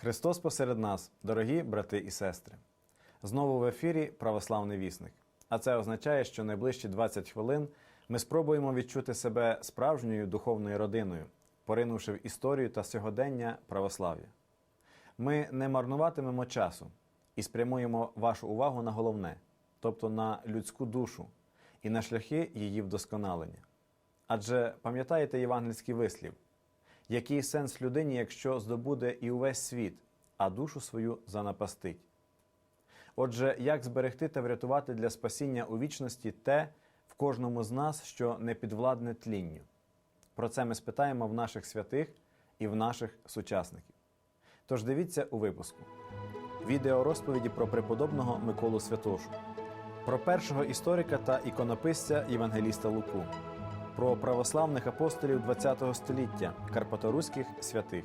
Христос посеред нас, дорогі брати і сестри. Знову в ефірі Православний вісник. А це означає, що найближчі 20 хвилин ми спробуємо відчути себе справжньою духовною родиною, поринувши в історію та сьогодення православ'я. Ми не марнуватимемо часу і спрямуємо вашу увагу на головне, тобто на людську душу і на шляхи її вдосконалення. Адже пам'ятаєте євангельський вислів, який сенс людині, якщо здобуде і увесь світ, а душу свою занапастить? Отже, як зберегти та врятувати для спасіння у вічності те в кожному з нас, що не підвладне тлінню? Про це ми спитаємо в наших святих і в наших сучасників. Тож дивіться у випуску відео розповіді про преподобного Миколу Святошу, про першого історика та іконописця Євангеліста Луку, про православних апостолів ХХ століття, карпаторуських святих.